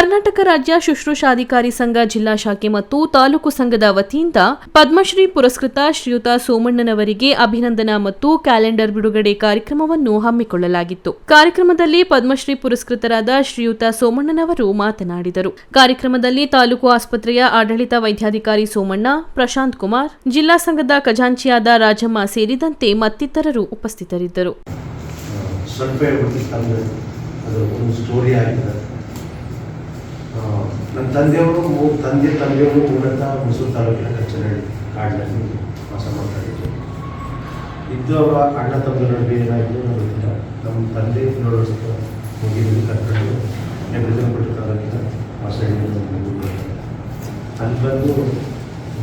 ಕರ್ನಾಟಕ ರಾಜ್ಯ ಶುಶ್ರೂಷಾಧಿಕಾರಿ ಸಂಘ ಜಿಲ್ಲಾ ಶಾಖೆ ಮತ್ತು ತಾಲೂಕು ಸಂಘದ ವತಿಯಿಂದ ಪದ್ಮಶ್ರೀ ಪುರಸ್ಕೃತ ಶ್ರೀಯುತ ಸೋಮಣ್ಣನವರಿಗೆ ಅಭಿನಂದನಾ ಮತ್ತು ಕ್ಯಾಲೆಂಡರ್ ಬಿಡುಗಡೆ ಕಾರ್ಯಕ್ರಮವನ್ನು ಹಮ್ಮಿಕೊಳ್ಳಲಾಗಿತ್ತು. ಕಾರ್ಯಕ್ರಮದಲ್ಲಿ ಪದ್ಮಶ್ರೀ ಪುರಸ್ಕೃತರಾದ ಶ್ರೀಯುತ ಸೋಮಣ್ಣನವರು ಮಾತನಾಡಿದರು. ಕಾರ್ಯಕ್ರಮದಲ್ಲಿ ತಾಲೂಕು ಆಸ್ಪತ್ರೆಯ ಆಡಳಿತ ವೈದ್ಯಾಧಿಕಾರಿ ಸೋಮಣ್ಣ, ಪ್ರಶಾಂತ್ ಕುಮಾರ್, ಜಿಲ್ಲಾ ಸಂಘದ ಖಜಾಂಚಿಯಾದ ರಾಜಮ್ಮ ಸೇರಿದಂತೆ ಮತ್ತಿತರರು ಉಪಸ್ಥಿತರಿದ್ದರು ಸ್ವಲ್ಪ ಹೇಳ್ಬಿಟ್ಟು ತಂದೆ ಅದು ಒಂದು ಸ್ಟೋರಿ ಆಗ್ತದೆ ಆ, ನನ್ನ ತಂದೆಯವರು ಮೂರು ತಂದೆ ತಂದೆಯವರು ಮೂಲತಃ ಮೈಸೂರು ತಾಲೂಕಿನ ಕಚ್ಚನಹಳ್ಳಿ ಕಾಡಿನಲ್ಲಿ ವಾಸ ಮಾಡ್ತಾ ಇದ್ದು ಅವರ ಅಣ್ಣ ತಮ್ಮ ನಡುವೆ ಏನಾಯಿತು ಗೊತ್ತಿಲ್ಲ. ನಮ್ಮ ತಂದೆ ಏಳು ವರ್ಷದ ಮುಗಿದಲ್ಲಿ ಕರ್ಕೊಂಡು ನೆಬ್ರಿಜನಪಟ್ಟು ತಾಲೂಕಿನ ವಾಸಹಳ್ಳಿ ಅಲ್ಲಿ ಬಂದು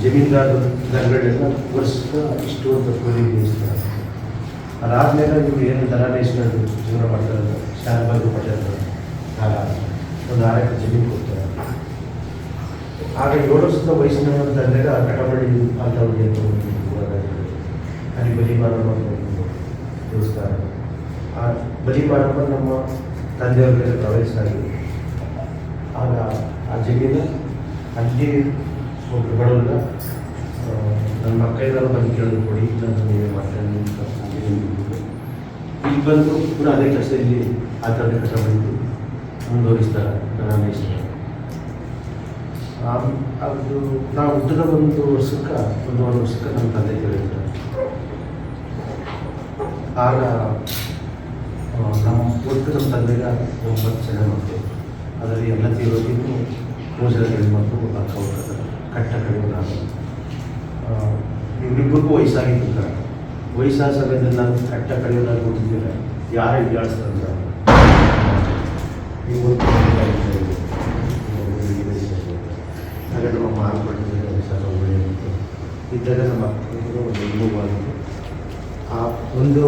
ಜಮೀನ್ದಾರ ದರಗಳೆಲ್ಲ ವರ್ಷ ಇಷ್ಟು ಅಂತ ಕೂಲಿ ಬೇಯಿಸ್ತಾರೆ ಅದಾದ್ಮೇಲೆ ಇವ್ರು ಏನು ದರ ಬೇಯಿಸ್ಕೊಂಡು ಜೀವನ ಮಾಡ್ತಾರೆ ಪಟ್ಟಿರ್ತಾರೆ ಆಗ ಒಂದು ಆರು ಎಕರೆ ಜಮೀನು ಕೊಡ್ತಾರೆ ಆಗ ಏಳು ವರ್ಷದ ವಯಸ್ಸಿನ ತಂದಾಗ ಕಟಬಳ್ಳಿ ಅಂತ. ಅಲ್ಲಿ ಬಲಿ ಮಾರಮ್ಮ ಒಂದು ದೇವಸ್ಥಾನ ಆ ಬಲಿ ಮಾರಮ್ಮ ನಮ್ಮ ತಂದೆಯವ್ರ ಮೇಲೆ ಪ್ರವೇಶ ಆಗಿದೆ ಆಗ ಆ ಜಮೀನು ಅಲ್ಲಿ ಒಬ್ಬರು ಬಡವಲ್ಲ ನನ್ನ ಮಕ್ಕಳೆಲ್ಲರೂ ಬಂದು ಕೇಳಿದ್ರು, ಕೊಡಿ, ನಾನು ನೀವೇ ಮಾಡ್ತೇನೆ. ಇಲ್ಲಿ ಬಂದು ಪುನಃ ಅದೇ ಕೆಲಸ ಇಲ್ಲಿ ಆ ಥರದ ಕಷ್ಟ ಬಂದು ಮುಂದುವರಿಸ್ತಾರೆ ಇಷ್ಟ ಅದು ನಾವು ಹುಟ್ಟಿದ ಒಂದು ವರ್ಷಕ್ಕೆ ಒಂದೂವರೆ ವರ್ಷಕ್ಕೆ ನಮ್ಮ ತಂದೆ ಕೇಳಿದ್ರು ಆಗ ನಮ್ಮ ಒಟ್ಟು ನಮ್ಮ ತಂದೆಗೆ ಒಂಬತ್ತು ಜನ ಮಕ್ಕಳು. ಅದರಲ್ಲಿ ಎಲ್ಲ ತೀರೋಗಿದ್ದು ಮೂರು ಜನ ಗಂಡು ಮಕ್ಕಳು ಅಕ್ಕ ಹೋಗ್ತಾರೆ ಕಟ್ಟ ಕಡಿಮೆ ನಾನು ಇವ್ರಿಬ್ಬರಿಗೂ ವಯಸ್ಸಾಗಿತ್ತು ವಯಸ್ಸಾದ ಸಮಯದಲ್ಲಿ ನಾನು ಕಟ್ಟ ಕಡಿಮೆ ಕೊಟ್ಟಿದ್ದೀರ ಯಾರು ವಿಚಾರಿಸ್ತಾರೆ ಇವತ್ತು ಹಾಗೆ ನಮ್ಮ ಮಾರ್ಪಟ್ಟಿದ್ದಾರೆ ಸರ್ ಒಳ್ಳೆಯದು ಇದ್ದಾಗ ನಮ್ಮ ಒಂದು ಆ ಒಂದು